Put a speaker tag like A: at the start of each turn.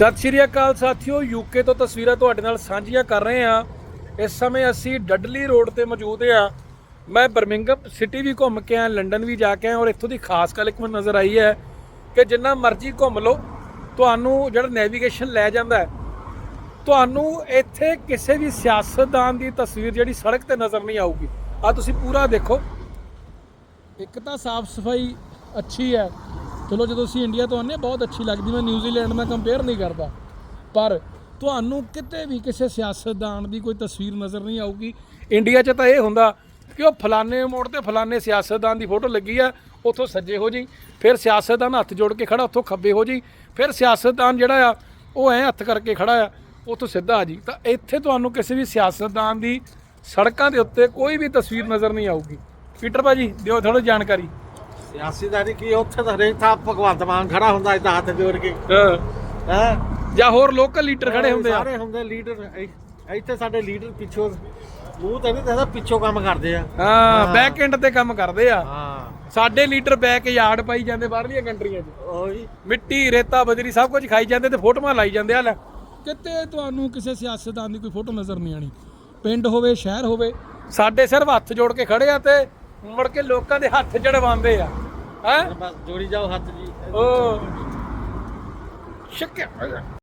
A: ਸਤਿ ਸ਼੍ਰੀ ਅਕਾਲ ਸਾਥੀਓ ਯੂਕੇ ਤੋਂ ਤਸਵੀਰਾਂ ਤੁਹਾਡੇ ਨਾਲ ਸਾਂਝੀਆਂ ਕਰ ਰਹੇ ਹਾਂ। ਇਸ ਸਮੇਂ ਅਸੀਂ ਡੱਡਲੀ ਰੋਡ ਤੇ ਮੌਜੂਦ ਹਾਂ। ਮੈਂ ਬਰਮਿੰਗਮ ਸਿਟੀ ਵੀ ਘੁੰਮ ਕੇ ਆਇਆ, ਲੰਡਨ ਵੀ ਜਾ ਕੇ ਆਇਆ ਔਰ ਇੱਥੋਂ ਦੀ ਖਾਸ ਗੱਲ ਇੱਕ ਮੈਨੂੰ ਨਜ਼ਰ ਆਈ ਹੈ ਕਿ ਜਿੰਨਾ ਮਰਜ਼ੀ ਘੁੰਮ ਲਓ, ਤੁਹਾਨੂੰ ਜਿਹੜਾ ਨੈਵੀਗੇਸ਼ਨ ਲੈ ਜਾਂਦਾ ਤੁਹਾਨੂੰ ਇੱਥੇ ਕਿਸੇ ਵੀ ਸਿਆਸਤਦਾਨ ਦੀ ਤਸਵੀਰ ਜਿਹੜੀ ਸੜਕ ਤੇ ਨਜ਼ਰ ਨਹੀਂ ਆਊਗੀ। ਆ ਤੁਸੀਂ ਪੂਰਾ ਦੇਖੋ। ਇੱਕ ਤਾਂ ਸਾਫ਼ ਸਫ਼ਾਈ ਅੱਛੀ ਹੈ। ਚਲੋ ਜਦੋਂ ਅਸੀਂ ਇੰਡੀਆ ਤੋਂ ਆਉਂਦੇ ਹਾਂ, ਬਹੁਤ ਅੱਛੀ ਲੱਗਦੀ। ਮੈਂ ਨਿਊਜ਼ੀਲੈਂਡ ਨਾਲ ਕੰਪੇਅਰ ਨਹੀਂ ਕਰਦਾ। ਪਰ ਤੁਹਾਨੂੰ ਕਿਤੇ ਵੀ ਕਿਸੇ ਸਿਆਸਤਦਾਨ ਦੀ ਕੋਈ ਤਸਵੀਰ ਨਜ਼ਰ ਨਹੀਂ ਆਊਗੀ। ਇੰਡੀਆ 'ਚ ਤਾਂ ਇਹ ਹੁੰਦਾ ਕਿ ਉਹ ਫਲਾਣੇ ਮੋੜ ਤੇ ਫਲਾਣੇ ਸਿਆਸਤਦਾਨ ਦੀ ਫੋਟੋ ਲੱਗੀ ਆ, ਉੱਥੋਂ ਸੱਜੇ ਹੋ ਜੀ ਫਿਰ ਸਿਆਸਤਦਾਨ ਹੱਥ ਜੋੜ ਕੇ ਖੜਾ, ਉੱਥੋਂ ਖੱਬੇ ਹੋ ਜੀ ਫਿਰ ਸਿਆਸਤਦਾਨ ਜਿਹੜਾ ਆ, ਉਹ ਐ ਹੱਥ ਕਰਕੇ ਖੜਾ ਆ, ਉੱਥੋਂ ਸਿੱਧਾ ਆ ਜੀ ਤਾਂ ਇੱਥੇ ਤੁਹਾਨੂੰ ਕਿਸੇ ਵੀ ਸਿਆਸਤਦਾਨ ਦੀ ਸੜਕਾਂ ਦੇ ਉੱਤੇ ਕੋਈ ਵੀ ਤਸਵੀਰ ਨਜ਼ਰ ਨਹੀਂ ਆਊਗੀ। ਪੀਟਰ ਭਾਜੀ, ਦਿਓ ਥੋੜੀ ਜਾਣਕਾਰੀ।
B: ਸਿਆਸੀਦਾਰੀ ਕੀ ਉੱਥੇ ਤਾਂ ਹਰੇਕ ਥਾਂ ਭਗਵੰਤ ਮਾਨ ਖੜਾ ਹੁੰਦਾ ਇਦਾਂ ਹੱਥ ਜੋੜ ਕੇ। ਹੈ।
A: ਜਾਂ ਹੋਰ ਲੋਕਲ ਲੀਡਰ ਖੜੇ ਹੁੰਦੇ ਆ।
B: ਸਾਰੇ ਹੁੰਦੇ ਲੀਡਰ ਇੱਥੇ ਸਾਡੇ ਲੀਡਰ ਪਿੱਛੋਂ ਮੂੰਹ ਤੇ ਨਹੀਂ ਦੱਸਦਾ ਪਿੱਛੋਂ ਕੰਮ ਕਰਦੇ ਆ।
A: ਹਾਂ ਬੈਕ ਐਂਡ ਤੇ ਕੰਮ ਕਰਦੇ ਆ।
B: ਹਾਂ।
A: ਸਾਡੇ ਲੀਡਰ ਬੈਕ ਯਾਰਡ ਪਾਈ ਜਾਂਦੇ ਬਾਹਰਲੀਆਂ ਕੰਟਰੀਆਂ 'ਚ।
B: ਉਹੀ।
A: ਮਿੱਟੀ ਰੇਤਾ ਬਜਰੀ ਸਭ ਕੁਝ ਖਾਈ ਜਾਂਦੇ ਤੇ ਫੋਟੋਆਂ ਲਾਈ ਜਾਂਦੇ ਆ ਲੈ। ਕਿਤੇ ਤੁਹਾਨੂੰ ਕਿਸੇ ਸਿਆਸਤਦਾਨ ਦੀ ਕੋਈ ਫੋਟੋ ਨਜ਼ਰ ਨਹੀਂ ਆਣੀ। ਪਿੰਡ ਹੋਵੇ ਸ਼ਹਿਰ ਹੋਵੇ। ਸਾਡੇ ਸਿਰਫ ਹੱਥ ਜੋੜ ਕੇ ਖੜੇ ਆ ਤੇ ਮੁੜ ਕੇ ਲੋਕਾਂ ਦੇ ਹੱਥ ਜੜਵਾਉਂਦੇ ਆ। ਹੈ?
B: ਬਸ ਜੋੜੀ ਜਾਓ ਹੱਥ ਜੀ।
A: ਉਹ ਸ਼ੱਕਿਆ